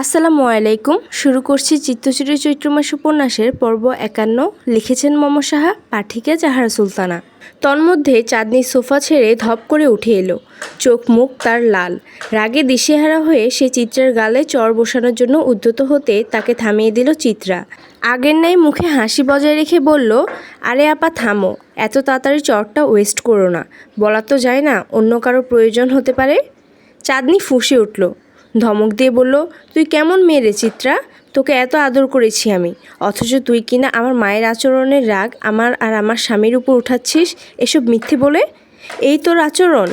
আসসালামু আলাইকুম। শুরু করছি চিত্তচুরি চৈত্রমাস উপন্যাসের পর্ব একান্ন। লিখেছেন মম সাহা পাঠিকা জাহারা সুলতানা। তন্মধ্যে চাঁদনি সোফা ছেড়ে ধপ করে উঠে এলো। চোখ মুখ তার লাল। রাগে দিশেহারা হয়ে সে চিত্রার গালে চর বসানোর জন্য উদ্যত হতে তাকে থামিয়ে দিল চিত্রা। আগের নাই মুখে হাসি বজায় রেখে বলল, আরে আপা, থামো। এত তাড়াতাড়ি চরটা ওয়েস্ট করো না। বলা তো যায় না অন্য কারও প্রয়োজন হতে পারে? চাঁদনি ফুঁসে উঠল। ধমক দিয়ে বলল, তুই কেমন মেয়ে রে চিত্রা? তোকে এত আদর করেছি আমি। অথচ তুই কিনা আমার মায়ের আচরণের রাগ আমার আর আমার স্বামীর উপর উঠাচ্ছিস এসব মিথ্যে বলে? এই তোর আচরণ?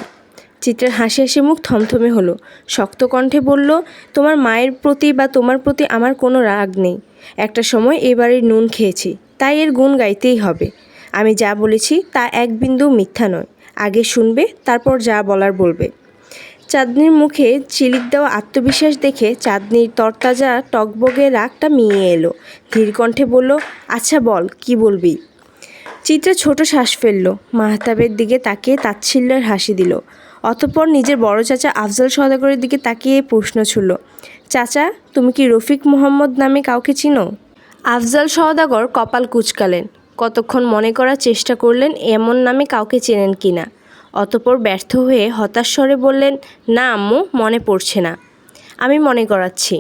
চিত্রার হাসি হাসি মুখ থমথমে হলো। শক্ত কণ্ঠে বলল, তোমার মায়ের প্রতি বা তোমার প্রতি আমার কোনো রাগ নেই। একটা সময় এ বাড়ির নুন খেয়েছি, তাই এর গুণ গাইতেই হবে। আমি যা বলেছি তা এক বিন্দু মিথ্যা নয়। আগে শুনবে, তারপর যা বলার বলবে। চাঁদনির মুখে চিলিক দেওয়া আত্মবিশ্বাস দেখে চাঁদনির তরতাজা টকবগে রাগটা মিয়ে এলো। ধীর কণ্ঠে বলল আচ্ছা বল, কি বলবি? চিত্রা ছোট শ্বাস ফেলল। মাহতাবের দিকে তাকিয়ে তাচ্ছিল্যের হাসি দিল। অতঃপর নিজের বড় চাচা আফজাল সদাগরের দিকে তাকিয়ে প্রশ্ন ছুড়ল, চাচা, তুমি কি রফিক মোহাম্মদ নামে কাউকে চিনো? আফজাল সওদাগর কপাল কুচকালেন। কতক্ষণ মনে করার চেষ্টা করলেন, এমন নামে কাউকে চেনেন কিনা অতপর ব্যর্থ হয়ে হতাশ স্বরে বললেন, না আম্মু, মনে পড়ছে না। আমি মনে করাচ্ছি,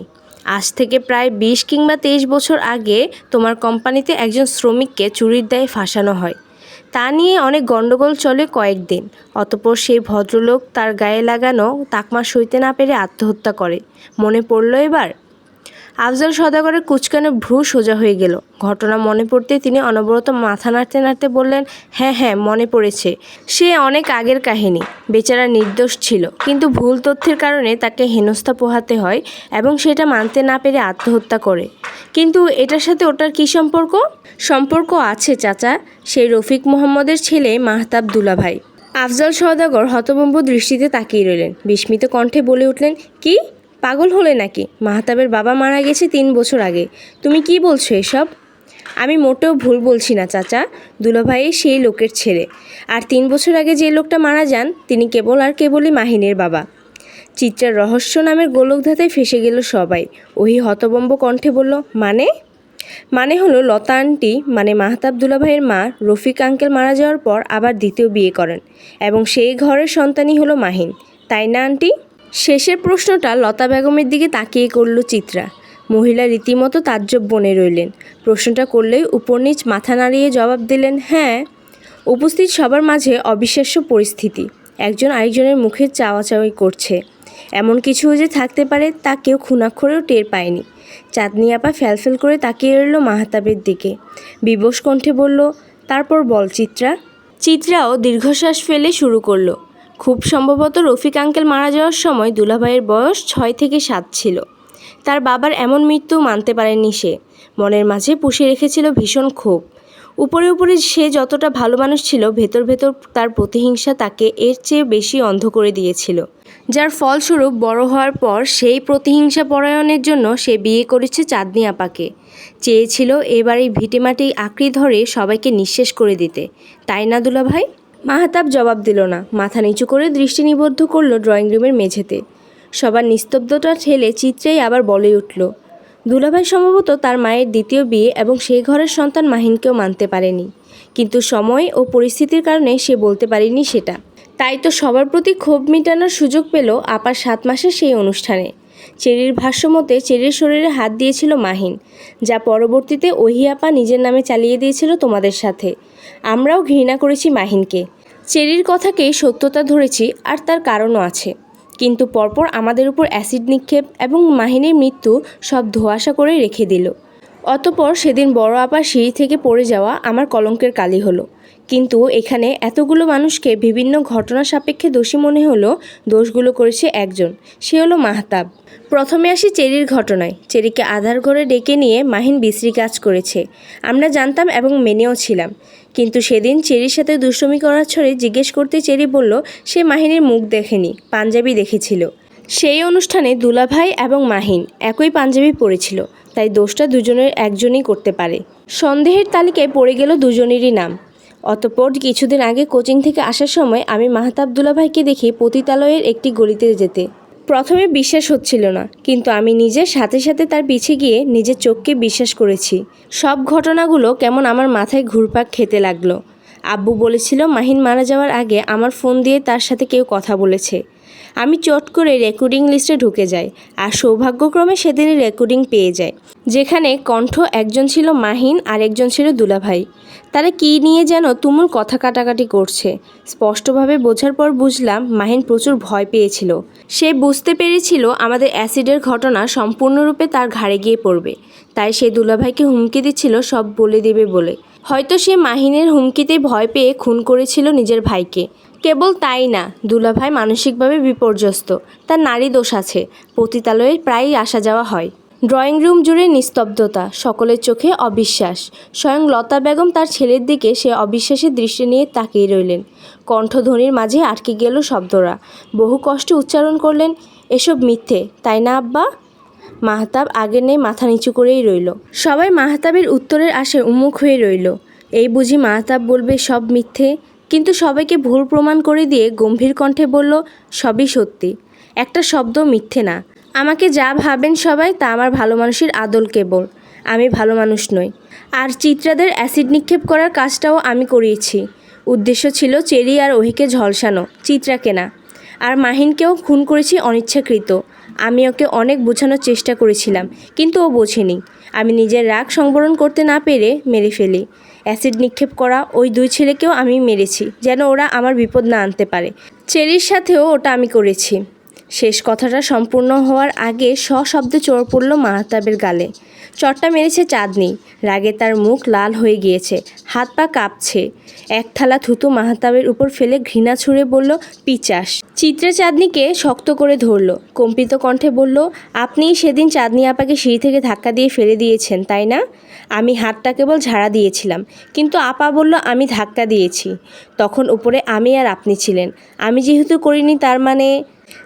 আজ থেকে প্রায় বিশ কিংবা তেইশ বছর আগে তোমার কোম্পানিতে একজন শ্রমিককে চুরির দায়ে ফাঁসানো হয়। তা নিয়ে অনেক গণ্ডগোল চলে কয়েকদিন। অতপর সেই ভদ্রলোক তার গায়ে লাগানো তাকমা সইতে না পেরে আত্মহত্যা করে। মনে পড়ল এবার আফজল সদাগরের কুচকানো ভ্রু সোজা হয়ে গেল। ঘটনা মনে পড়তে তিনি অনবরত মাথা নাড়তে নাড়তে বললেন হ্যাঁ হ্যাঁ মনে পড়েছে। সে অনেক আগের কাহিনী। বেচারা নির্দোষ ছিল। কিন্তু ভুল তথ্যের কারণে তাকে হেনস্থা পোহাতে হয় এবং সেটা মানতে না পেরে আত্মহত্যা করে। কিন্তু এটার সাথে ওটার কী সম্পর্ক? সম্পর্ক আছে, চাচা। সেই রফিক মোহাম্মদের ছেলে মাহতাব দুলাভাই। আফজল সওদাগর হতভম্ব দৃষ্টিতে তাকিয়ে রইলেন। বিস্মিত কণ্ঠে বলে উঠলেন, কি? পাগল হলে নাকি? মাহতাবের বাবা মারা গেছে তিন বছর আগে। তুমি কি বলছো এসব? আমি মোটেও ভুল বলছি না, চাচা। দুলাভাই সেই লোকের ছেলে। আর তিন বছর আগে যে লোকটা মারা যান, তিনি কেবল আর কেবলই মাহিনের বাবা। চিত্রার রহস্য নামের গোলকধাতে ফেসে গেল সবাই। ওই হতবম্ব কণ্ঠে বলল মানে? মানে হলো লতা আন্টি মানে মাহতাব দুলাভাইয়ের মা, রফিক আঙ্কেল মারা যাওয়ার পর আবার দ্বিতীয় বিয়ে করেন। এবং সেই ঘরের সন্তানই হলো মাহিন। তাই না আন্টি? শেষের প্রশ্নটা লতা বেগমের দিকে তাকিয়ে করল চিত্রা। মহিলা রীতিমতো তাজ্জব বনে রইলেন। প্রশ্নটা করলেই উপর নিচ মাথা নাড়িয়ে জবাব দিলেন হ্যাঁ উপস্থিত সবার মাঝে অবিশ্বাস্য পরিস্থিতি। একজন আরেকজনের মুখে চাওয়াচাওয়ি করছে। এমন কিছু যে থাকতে পারে তা কেউ খুনাক্ষরেও টের পায়নি। চাঁদনি আপা ফ্যালফেল করে তাকিয়ে রইল মাহাতাবের দিকে। বিবশ কণ্ঠে বলল, তারপর বল চিত্রা। চিত্রাও দীর্ঘশ্বাস ফেলে শুরু করল। খুব সম্ভবত রফিক আঙ্কেল মারা যাওয়ার সময় দুলাভাইয়ের বয়স ছয় থেকে সাত ছিল। তার বাবার এমন মৃত্যু মানতে পারেনি সে। মনের মাঝে পুষে রেখেছিল ভীষণ ক্ষোভ। উপরে উপরে সে যতটা ভালো মানুষ ছিল, ভেতর ভেতর তার প্রতিহিংসা তাকে এর চেয়ে বেশি অন্ধ করে দিয়েছিল। যার ফলস্বরূপ বড় হওয়ার পর সেই প্রতিহিংসা পরায়ণের জন্য সে বিয়ে করেছে চাঁদনি আপাকে। চেয়েছিল এবারে ভিটেমাটি আঁকড়ে ধরে সবাইকে নিঃশেষ করে দিতে। তাই না, দুলাভাই? মাহাতাব জবাব দিল না। মাথা নিচু করে দৃষ্টি নিবদ্ধ করল ড্রয়িং রুমের মেঝেতে। সবার নিস্তব্ধতা ঠেলে চিত্রেই আবার বলে উঠল, দুলাভাই সম্ভবত তার মায়ের দ্বিতীয় বিয়ে এবং সেই ঘরের সন্তান মাহিনকেও মানতে পারেনি। কিন্তু সময় ও পরিস্থিতির কারণে সে বলতে পারেনি সেটা। তাই তো সবার প্রতি ক্ষোভ মেটানোর সুযোগ পেল আপার সাত মাসের সেই অনুষ্ঠানে। চেরির ভাষ্যমতে চেরির শরীরে হাত দিয়েছিল মাহিন, যা পরবর্তীতে ওহি আপা নিজের নামে চালিয়ে দিয়েছিল তোমাদের সাথে। আমরাও ঘৃণা করেছি মাহিনকে। চেরির কথাকেই সত্যতা ধরেছি আর তার কারণও আছে। কিন্তু পরপর আমাদের উপর অ্যাসিড নিক্ষেপ এবং মাহিনের মৃত্যু সব ধোঁয়াশা করে রেখে দিল। অতপর সেদিন বড় আপার সিঁড়ি থেকে পড়ে যাওয়া আমার কলঙ্কের কালি হলো। কিন্তু এখানে এতগুলো মানুষকে বিভিন্ন ঘটনা সাপেক্ষে দোষী মনে হলো দোষগুলো করেছে একজন। সে হলো মাহতাব। প্রথমে আসি চেরির ঘটনায়। চেরিকে আধার ঘরে ডেকে নিয়ে মাহিন বিশ্রী কাজ করেছে। আমরা জানতাম এবং মেনেও ছিলাম। কিন্তু সেদিন চেরির সাথে দুষ্টমি করার ছড়ে জিজ্ঞেস করতে চেরি বলল, সে মাহিনের মুখ দেখেনি, পাঞ্জাবি দেখেছিল। সেই অনুষ্ঠানে দুলাভাই এবং মাহিন একই পাঞ্জাবি পরেছিল, তাই দোষটা দুজনের একজনই করতে পারে। সন্দেহের তালিকায় পড়ে গেল দুজনেরই নাম। অতপর কিছুদিন আগে কোচিং থেকে আসার সময় আমি মাহতাব ভাইকে দেখি পতিতালয়ের একটি গলিতে যেতে। প্রথমে বিশ্বাস হচ্ছিল না, কিন্তু আমি নিজের সাথে সাথে তার পিছে গিয়ে নিজের চোখকে বিশ্বাস করেছি। সব ঘটনাগুলো কেমন আমার মাথায় ঘুরপাক খেতে লাগল। আব্বু বলেছিল, মাহিন মারা যাওয়ার আগে আমার ফোন দিয়ে তার সাথে কেউ কথা বলেছে। আমি চট করে রেকর্ডিং লিস্টে ঢুকে যাই আর সৌভাগ্যক্রমে সেদিনই রেকর্ডিং পেয়ে যায় যেখানে কণ্ঠ একজন ছিল মাহিন আর একজন ছিল দুলাভাই। তারা কী নিয়ে যেন তুমুল কথা কাটাকাটি করছে। স্পষ্টভাবে বোঝার পর বুঝলাম মাহিন প্রচুর ভয় পেয়েছিল। সে বুঝতে পেরেছিল আমাদের অ্যাসিডের ঘটনা সম্পূর্ণরূপে তার ঘাড়ে গিয়ে পড়বে। তাই সে দুলাভাইকে হুমকি দিচ্ছিল, সব বলে দেবে বলে। হয়তো সে মাহিনের হুমকিতে ভয় পেয়ে খুন করেছিল নিজের ভাইকে। কেবল তাই না, দুলাভাই মানসিকভাবে বিপর্যস্ত। তার নারী দোষ আছে, পতিতালয়ে প্রায়ই আসা যাওয়া হয়। ড্রয়িং রুম জুড়ে নিস্তব্ধতা, সকলের চোখে অবিশ্বাস। স্বয়ং লতা বেগম তার ছেলের দিকে সে অবিশ্বাসের দৃষ্টি নিয়ে তাকিয়ে রইলেন। কণ্ঠধ্বনির মাঝে আটকে গেল শব্দরা। বহু কষ্টে উচ্চারণ করলেন, এসব মিথ্যে, তাই না আব্বা? মাহতাব আগের নেই মাথা নিচু করেই রইল। সবাই মাহতাবের উত্তরের আশে উন্মুখ হয়ে রইল। এই বুঝি মাহতাব বলবে, সব মিথ্যে? কিন্তু সবাইকে ভুল প্রমাণ করে দিয়ে গম্ভীর কণ্ঠে বলল, সবই সত্যি। একটা শব্দ মিথ্যে না। আমাকে যা ভাবেন সবাই, তা আমার ভালো মানুষের আদল কেবল। আমি ভালো মানুষ নই। আর চিত্রাদের অ্যাসিড নিক্ষেপ করার কাজটাও আমি করিয়েছি। উদ্দেশ্য ছিল চেরি আর ওহিকে ঝলসানো, চিত্রাকে না। আর মাহিনকেও খুন করেছি অনিচ্ছাকৃত। আমি ওকে অনেক বোঝানোর চেষ্টা করেছিলাম, কিন্তু ও বোঝেনি। আমি নিজের রাগ সংবরণ করতে না পেরে মেরে ফেলি। অ্যাসিড নিক্ষেপ করা ওই দুই ছেলেকেও আমি মেরেছি, যেন ওরা আমার বিপদ না আনতে পারে। চেরির সাথেও ওটা আমি করেছি। শেষ কথাটা সম্পূর্ণ হওয়ার আগে সশব্দে চোর পড়ল মাহতাবের গালে। চটটা মেরেছে চাঁদনি। রাগে তার মুখ লাল হয়ে গিয়েছে, হাত পা কাঁপছে। এক থালা থুতু মাহতাবের উপর ফেলে ঘৃণা ছুঁড়ে বলল, পিচাস। চিত্রে চাঁদনিকে শক্ত করে ধরল। কম্পিত কণ্ঠে বলল, আপনিই সেদিন চাঁদনি আপাকে সিঁড়ি থেকে ধাক্কা দিয়ে ফেলে দিয়েছেন, তাই না? আমি হাতটা কেবল ঝাড়া দিয়েছিলাম, কিন্তু আপা বলল, আমি ধাক্কা দিয়েছি। তখন উপরে, আমি আর আপনি ছিলেন। আমি যেহেতু করিনি, তার মানে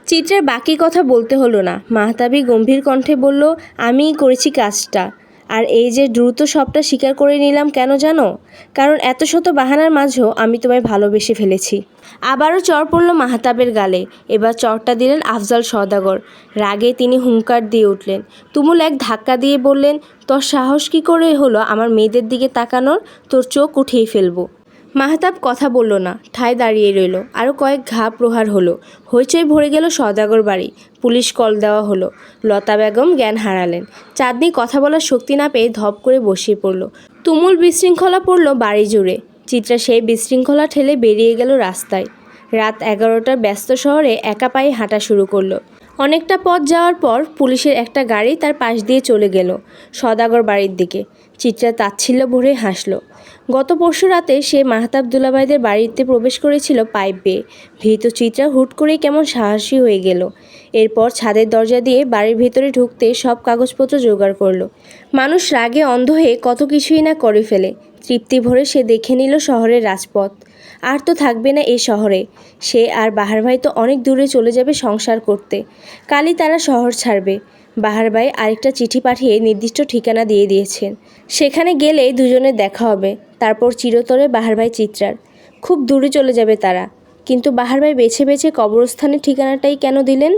চিত্রের বাকি কথা বলতে হলো না। মাহতাবি গম্ভীর কণ্ঠে বলল, আমিই করেছি কাজটা। আর এই যে দ্রুত সবটা স্বীকার করে নিলাম কেন জানো? কারণ এত শত বাহানার মাঝেও আমি তোমায় ভালোবেসে ফেলেছি। আবারও চর পড়ল মাহতাবের গালে। এবার চরটা দিলেন আফজাল সওদাগর। রাগে তিনি হুঙ্কার দিয়ে উঠলেন। তুমুল এক ধাক্কা দিয়ে বললেন, তোর সাহস কী করে হলো আমার মেয়েদের দিকে তাকানোর? তোর চোখ উঠিয়ে ফেলব। মাহতাব কথা বলল না, ঠায় দাঁড়িয়ে রইল। আরও কয়েক ঘা প্রহার হলো। হইচই ভরে গেল সদাগর বাড়ি। পুলিশ কল দেওয়া হলো। লতা বেগম জ্ঞান হারালেন। চাঁদনি কথা বলার শক্তি না পেয়ে ধপ করে বসিয়ে পড়ল। তুমুল বিশৃঙ্খলা পড়ল বাড়ি জুড়ে। চিত্রা সেই বিশৃঙ্খলা ঠেলে বেরিয়ে গেল রাস্তায়। রাত এগারোটার ব্যস্ত শহরে একা পায়ে হাঁটা শুরু করল। অনেকটা পথ যাওয়ার পর পুলিশের একটা গাড়ি তার পাশ দিয়ে চলে গেল সদাগর বাড়ির দিকে। চিত্রা তাচ্ছিল্য ভরে হাসলো। গত পরশু রাতে সে মাহতাব দুলাভাইদের বাড়িতে প্রবেশ করেছিল পাইপ বেয়ে। ভীত চিত্রা হুট করেই কেমন সাহসী হয়ে গেল। এরপর ছাদের দরজা দিয়ে বাড়ির ভেতরে ঢুকতে সব কাগজপত্র জোগাড় করল। মানুষ রাগে অন্ধ হয়ে কত কিছুই না করে ফেলে। তৃপ্তি ভরে সে দেখে নিল শহরের রাজপথ। আর তো থাকবে না এই শহরে। সে আর বাহার ভাই তো অনেক দূরে চলে যাবে সংসার করতে। কালই তারা শহর ছাড়বে। বাহার ভাই আরেকটা চিঠি পাঠিয়ে নির্দিষ্ট ঠিকানা দিয়ে দিয়েছেন। সেখানে গেলে দুজনের দেখা হবে। তারপর চিরতরে বাহার ভাই চিত্রার। খুব দূরে চলে যাবে তারা। কিন্তু বাহার ভাই বেছে বেছে কবরস্থানের ঠিকানাটাই কেন দিলেন?